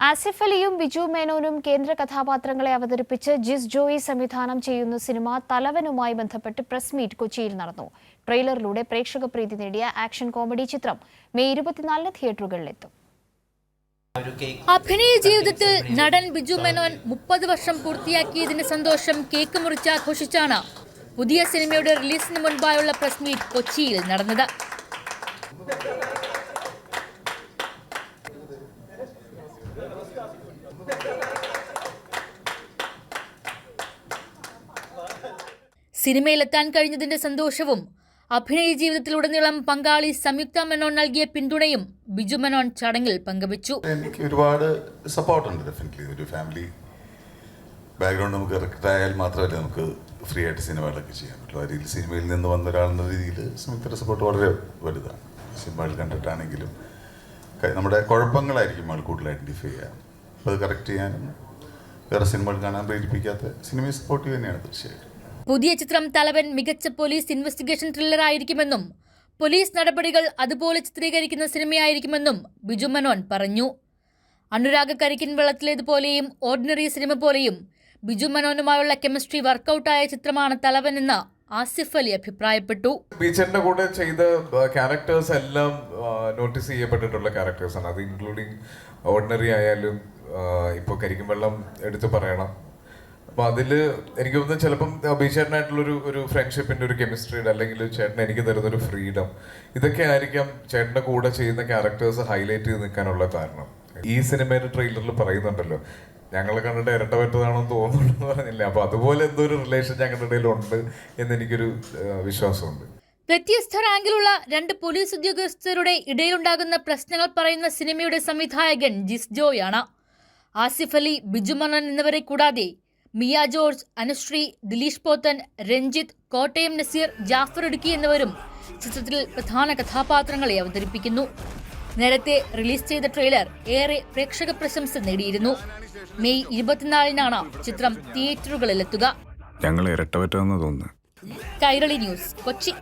ആസിഫ് അലിയും ബിജു മേനോനും കേന്ദ്ര കഥാപാത്രങ്ങളെ അവതരിപ്പിച്ച് ജിസ് ജോയി സംവിധാനം ചെയ്യുന്ന സിനിമ തലവനുമായി ബന്ധപ്പെട്ട് പ്രസ് മീറ്റ് കൊച്ചിയിൽ നടന്നു. ട്രെയിലറിലൂടെ പ്രേക്ഷക പ്രീതി നേടിയ ആക്ഷൻ കോമഡി ചിത്രം മെയ് ഇരുപത്തിനാലിന് തിയേറ്ററുകളിലെത്തും. അഭിനയ ജീവിതത്തിൽ നടൻ ബിജു മേനോൻ മുപ്പത് വർഷം പൂർത്തിയാക്കിയതിന്റെ സന്തോഷം കേക്ക് മുറിച്ച് ആഘോഷിച്ചാണ് പുതിയ സിനിമയുടെ റിലീസിന് മുൻപായുള്ള പ്രസ് മീറ്റ് കൊച്ചിയിൽ നടന്നത്. സിനിമയിലെത്താൻ കഴിഞ്ഞതിന്റെ സന്തോഷവും അഭിനയ ജീവിതത്തിലുടനീളം പങ്കാളി സംയുക്ത മെനോൻ നൽകിയ പിന്തുണയും ബിജു മെനോൻ ചടങ്ങിൽ പങ്കുവച്ചു. എനിക്ക് ഒരുപാട് സപ്പോർട്ടുണ്ട് ഡെഫിനറ്റ്ലി ഒരു ഫാമിലി ബാക്ക്ഗ്രൗണ്ട് നമുക്ക് കറക്റ്റ് ആയാൽ മാത്രമല്ല നമുക്ക് ഫ്രീ ആയിട്ട് സിനിമകളൊക്കെ ചെയ്യാൻ പറ്റുള്ളൂ ആ രീതിയിൽ സിനിമയിൽ നിന്ന് വന്ന ഒരാളെന്ന രീതിയിൽ സംയുക്തയുടെ സപ്പോർട്ട് വളരെ വലുതാണ്. സിനിമകൾ കണ്ടിട്ടാണെങ്കിലും നമ്മുടെ കുഴപ്പങ്ങളായിരിക്കും ആൾ കൂടുതൽ ഐഡന്റിഫൈ അപ്പോൾ അത് കറക്റ്റ് ചെയ്യാനും വേറെ സിനിമകൾ കാണാൻ പ്രേരിപ്പിക്കാത്ത സിനിമയെ സപ്പോർട്ട് തന്നെയാണ് തീർച്ചയായിട്ടും. പുതിയ ചിത്രം തലവൻ മികച്ച പോലീസ് ഇൻവെസ്റ്റിഗേഷൻ ത്രില്ലർ ആയിരിക്കുമെന്നും പോലീസ് നടപടികൾ അതുപോലെ ചിത്രീകരിക്കുന്ന സിനിമയായിരിക്കുമെന്നും ബിജു മനോൻ പറഞ്ഞു. അനുരാഗ് കരിക്കിൻ വെള്ളത്തിലേതുപോലെയും ഓർഡിനറി സിനിമ പോലെയും ബിജു മനോനുമായുള്ള കെമിസ്ട്രി വർക്കൗട്ടായ ചിത്രമാണ് തലവൻ എന്ന് ആസിഫ് അലി അഭിപ്രായപ്പെട്ടു. ബീച്ചറിന്റെ കൂടെ ചെയ്ത ക്യാരക്ടേഴ്സ് എല്ലാം നോട്ടീസ് ചെയ്യപ്പെട്ടിട്ടുള്ള ക്യാരക്ടേഴ്സാണ് അത് ഇൻക്ലൂഡിങ് ഓർഡിനറി ആയാലും ഇപ്പോൾ കരിക്കും വെള്ളം എടുത്തു പറയണം. അപ്പൊ അതിൽ എനിക്ക് തോന്നുന്നു ചിലപ്പം അഭിചേട്ടനായിട്ടുള്ള ഒരു ഒരു ഫ്രണ്ട്ഷിപ്പിന്റെ ഒരു കെമിസ്ട്രിയുടെ അല്ലെങ്കിൽ ചേട്ടൻ എനിക്ക് തരുന്ന ഒരു ഫ്രീഡം ഇതൊക്കെ ആയിരിക്കാം ചേട്ടന്റെ കൂടെ ചെയ്യുന്ന ക്യാരക്ടേഴ്സ് ഹൈലൈറ്റ് ചെയ്ത് നിൽക്കാനുള്ള കാരണം. ഈ സിനിമയുടെ ട്രെയിലറിൽ പറയുന്നുണ്ടല്ലോ ഞങ്ങൾ കണ്ടിട്ട് ഇരട്ട പറ്റതാണെന്ന് തോന്നുന്നു എന്ന് പറഞ്ഞില്ല? അപ്പൊ അതുപോലെ എന്തോ ഒരു റിലേഷൻ ഞങ്ങളുടെ ഇടയിൽ ഉണ്ട് എന്ന് എനിക്കൊരു വിശ്വാസമുണ്ട്. വ്യത്യസ്ത റാങ്കിലുള്ള രണ്ട് പോലീസ് ഉദ്യോഗസ്ഥരുടെ ഇടയിലുണ്ടാകുന്ന പ്രശ്നങ്ങൾ പറയുന്ന സിനിമയുടെ സംവിധായകൻ ജിസ് ജോയാണ്. ആസിഫ് അലി ബിജുമണൻ എന്നിവരെ കൂടാതെ മിയ ജോർജ് അനുശ്രീ ദിലീഷ് പോത്തൻ രഞ്ജിത്ത് കോട്ടയം നസീർ ജാഫർ ഇടുക്കി എന്നിവരും ചിത്രത്തിൽ പ്രധാന കഥാപാത്രങ്ങളെ അവതരിപ്പിക്കുന്നു. നേരത്തെ റിലീസ് ചെയ്ത ട്രെയിലർ ഏറെ പ്രേക്ഷക പ്രശംസ നേടിയിരുന്നു. മെയ് ഇരുപത്തിനാലിനാണ് ചിത്രം തിയേറ്ററുകളിലെത്തുക. ഞങ്ങൾ ഇരട്ടപറ്റാന്ന് തോന്നുന്നു കൈരളി ന്യൂസ് കൊച്ചി.